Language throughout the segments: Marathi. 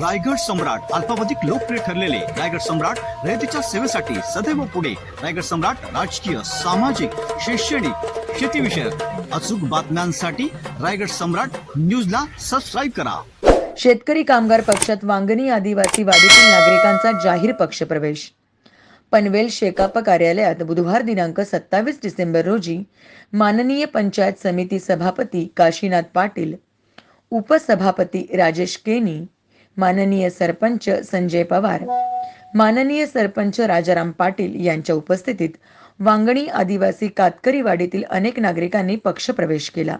रायगड सम्राट अल्पावधिक लोकप्रिय ठरलेले रायगड सम्राट रयतेच्या सेवेसाठी सदैव पुढे. रायगड सम्राट राजकीय सामाजिक शैक्षणिक शेतीविषयक अचूक बातम्यांसाठी रायगड सम्राट न्यूजला सबस्क्राईब करा. शेतकरी कामगार पक्षात वांगणी आदिवासी वाडीतील नागरिकांचा जाहीर पक्षप्रवेश. पनवेल शेकाप कार्यालयात बुधवार दिनांक सत्तावीस डिसेंबर रोजी माननीय पंचायत समिती सभापती काशीनाथ पाटील उपसभापती राजेश केनी माननीय सरपंच संजय पवार माननीय सरपंच राजाराम पाटील यांच्या उपस्थितीत वांगणी आदिवासी कातकरी वाडीतील अनेक नागरिकांनी पक्षप्रवेश केला.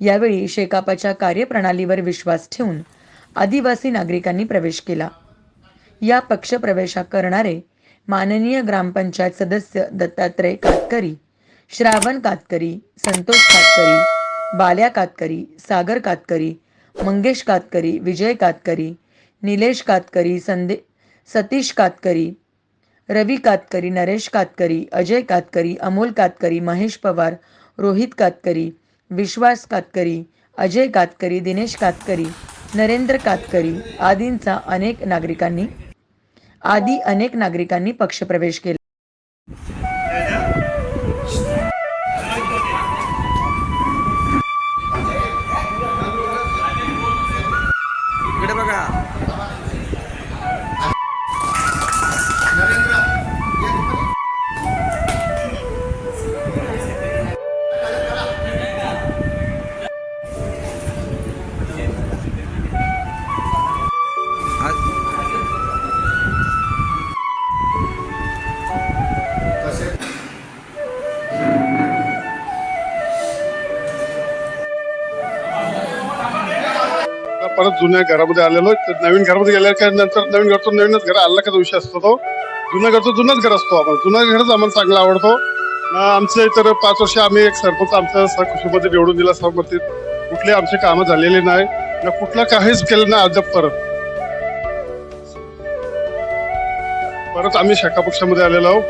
यावेळी शेकापाच्या कार्यप्रणालीवर विश्वास ठेवून आदिवासी नागरिकांनी प्रवेश केला. या पक्षप्रवेशा करणारे माननीय ग्रामपंचायत सदस्य दत्तात्रय कातकरी श्रावण कातकरी संतोष कातकरी बाल्या कातकरी सागर कातकरी मंगेश कातकरी विजय कातकरी निलेश कातकरी संदे सतीश कातकरी रवी कातकरी नरेश कातकरी अजय कातकरी अमोल कातकरी महेश पवार रोहित कातकरी विश्वास कातकरी अजय कातकरी दिनेश कातकरी नरेंद्र कातकरी आदींचा अनेक नागरिकांनी आदी अनेक नागरिकांनी पक्षप्रवेश केला. बघा. परत जुन्या घरामध्ये आलेलो तर नवीन घरामध्ये गेल्या नंतर नवीन घरचं नवीनच घर आला का विषय असतो तो. जुन्या घरचं जुनंच घर असतो आपण. जुना घरच आम्हाला चांगला आवडतो. आमचं इतर पाच वर्ष आम्ही एक सरपंच आमचं खुशीमध्ये निवडून दिला सहमतीत कुठले आमचे कामं झालेली नाही. ना कुठलं काहीच केलं नाही अद्याप परत. परत आम्ही शाखा पक्षामध्ये आलेलो आहोत.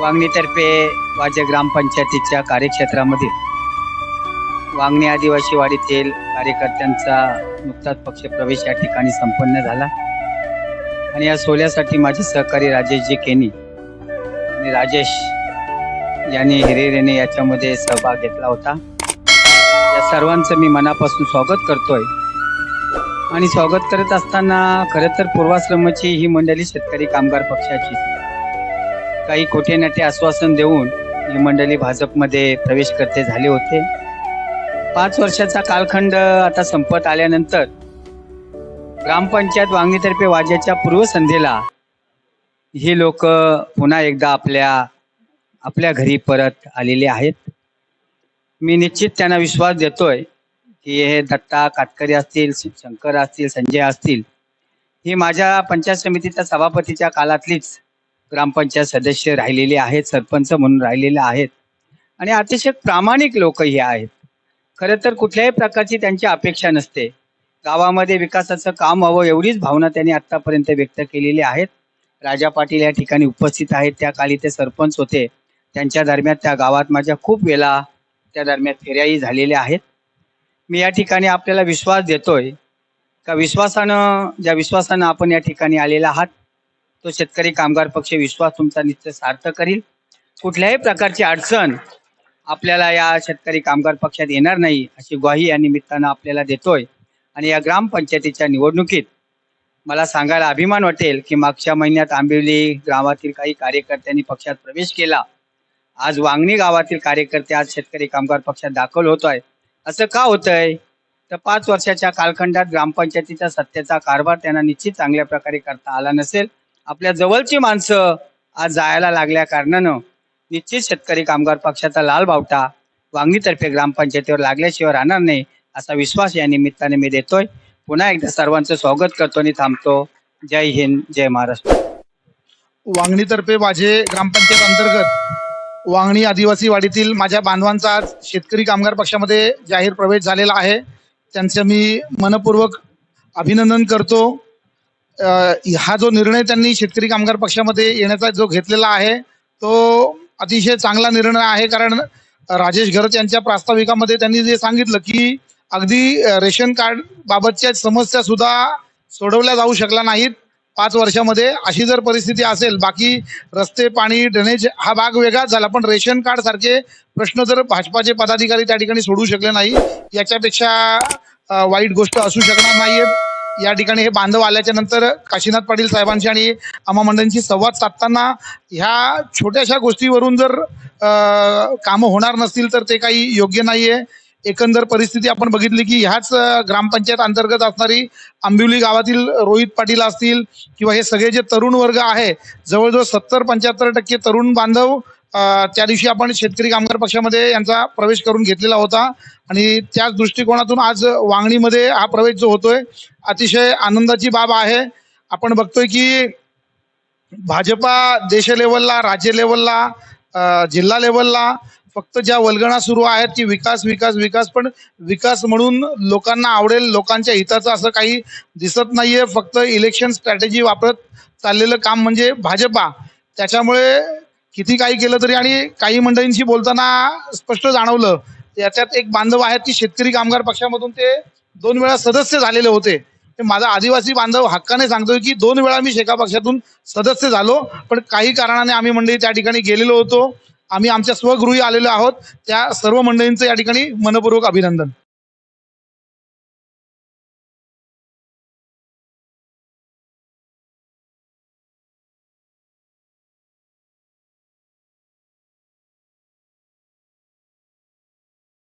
वांगणीतर्फे माझ्या ग्रामपंचायतीच्या कार्यक्षेत्रामध्ये वांगणी आदिवासी वाडीतील कार्यकर्त्यांचा नुकताच पक्ष प्रवेश या ठिकाणी संपन्न झाला. आणि या सोहळ्यासाठी माझे सहकारी राजेशजी केनी आणि राजेश यांनी हिरेरेने याच्यामध्ये सहभाग घेतला होता. या सर्वांचं मी मनापासून स्वागत करतोय. आणि स्वागत करत असताना खरं तर पूर्वाश्रमाची ही मंडळी शेतकरी कामगार पक्षाची. काही खोटे नाटे आश्वासन देऊन ही मंडळी भाजपमध्ये प्रवेश करते झाले होते. पाच वर्षाचा कालखंड आता संपत आल्यानंतर ग्रामपंचायत वांगणीतर्फे वाज्याच्या पूर्वसंध्येला ही लोक पुन्हा एकदा आपल्या आपल्या घरी परत आलेले आहेत. मी निश्चित त्यांना विश्वास देतोय की हे दत्ता काटकरी असतील शंकर असतील संजय असतील ही माझ्या पंचायत समितीच्या सभापतीच्या काळातलीच ग्रामपंचायत सदस्य राहिलेले आहेत सरपंच म्हणून राहिलेले आहेत. आणि अतिशय प्रामाणिक लोक हे आहेत. खरं तर कुठल्याही प्रकारची त्यांची अपेक्षा नसते. गावामध्ये विकासाचं काम व्हावं एवढीच भावना त्यांनी आतापर्यंत व्यक्त केलेली आहेत. राजा पाटील या ठिकाणी उपस्थित आहेत. त्या काली ते सरपंच होते. त्यांच्या दरम्यान त्या गावात माझ्या खूप वेळा त्या दरम्यान फेऱ्याही झालेल्या आहेत. मी या ठिकाणी आपल्याला विश्वास देतोय. का विश्वासानं ज्या विश्वासानं आपण या ठिकाणी आलेला आहात तो शेतकरी कामगार पक्ष विश्वास तुमचा निश्चय सार्थ करील. कुठल्याही प्रकारची अडचण आपल्याला या शेतकरी कामगार पक्षात येणार नाही अशी ग्वाही या निमित्तानं आपल्याला देतोय. आणि या ग्रामपंचायतीच्या निवडणुकीत मला सांगायला अभिमान वाटेल की मागच्या महिन्यात आंबिवली गावातील काही कार्यकर्त्यांनी पक्षात प्रवेश केला. आज वांगणी गावातील कार्यकर्ते आज शेतकरी कामगार पक्षात दाखल होत आहे असं का होतंय? तर पाच वर्षाच्या कालखंडात ग्रामपंचायतीच्या सत्तेचा कारभार त्यांना निश्चित चांगल्या प्रकारे करता आला नसेल. आपल्या जवळची माणसं आज जायला लागल्या कारणानं निश्चित शेतकरी कामगार पक्षाचा लाल बावटा वांगणीतर्फे ग्रामपंचायतीवर लागल्याशिवाय राहणार नाही असा विश्वास या निमित्ताने मी देतोय. पुन्हा एकदा सर्वांचं स्वागत करतो आणि थांबतो. जय हिंद जय महाराष्ट्र. वांगणीतर्फे माझे ग्रामपंचायत अंतर्गत वांगणी आदिवासी वाडीतील माझ्या बांधवांचा आज शेतकरी कामगार पक्षामध्ये जाहीर प्रवेश झालेला आहे. त्यांचं मी मनपूर्वक अभिनंदन करतो. हा जो निर्णय त्यांनी शेतकरी कामगार पक्षामध्ये येण्याचा जो घेतलेला आहे तो अतिशय चांगला निर्णय आहे कारण राजेश घरत यांच्या प्रास्ताविकामध्ये त्यांनी जे सांगितलं की अगदी रेशन कार्ड बाबतच्या समस्या सुद्धा सोडवल्या जाऊ शकल्या नाहीत. पाच वर्षामध्ये अशी जर परिस्थिती असेल बाकी रस्ते पाणी ड्रेनेज हा भाग वेगळाच झाला पण रेशन कार्ड सारखे प्रश्न जर भाजपाचे पदाधिकारी त्या ठिकाणी सोडू शकले नाही याच्यापेक्षा वाईट गोष्ट असू शकणार नाहीये. या ठिकाणी हे बांधव आल्याच्यानंतर काशीनाथ पाटील साहेबांशी आणि आम्हा मंडळींशी संवाद साधताना ह्या छोट्याशा गोष्टीवरून जर कामं होणार नसतील तर ते काही योग्य नाही आहे एकंदर परिस्थिती आपण बघितली की ह्याच ग्रामपंचायत अंतर्गत असणारी आंबिवली गावातील रोहित पाटील असतील किंवा हे सगळे जे तरुण वर्ग आहे जवळजवळ सत्तर पंच्याहत्तर टक्के तरुण बांधव त्या दिवशी आपण शेतकरी कामगार पक्षामध्ये यांचा प्रवेश करून घेतलेला होता. आणि त्याच दृष्टिकोनातून आज वांगणीमध्ये हा प्रवेश जो होतोय अतिशय आनंदाची बाब आहे. आपण बघतोय की भाजपा देश लेवलला राज्य लेवलला जिल्हा लेवलला फक्त ज्या वल्गणा सुरू आहेत की विकास विकास विकास पण विकास म्हणून लोकांना आवडेल लोकांच्या हिताचं असं काही दिसत नाहीये. फक्त इलेक्शन स्ट्रॅटेजी वापरत चाललेलं काम म्हणजे भाजपा. त्याच्यामुळे किती काही केलं तरी आणि काही मंडळींशी बोलताना स्पष्ट जाणवलं. याच्यात एक बांधव आहेत की शेतकरी कामगार पक्षामधून ते दोन वेळा सदस्य झालेले होते. ते माझा आदिवासी बांधव हक्काने सांगतोय की दोन वेळा मी शेका पक्षातून सदस्य झालो पण काही कारणाने आम्ही मंडळी त्या ठिकाणी गेलेलो होतो. आम्ही आमच्या स्वगृही आलेलो आहोत. त्या सर्व मंडळींचं या ठिकाणी मनपूर्वक अभिनंदन.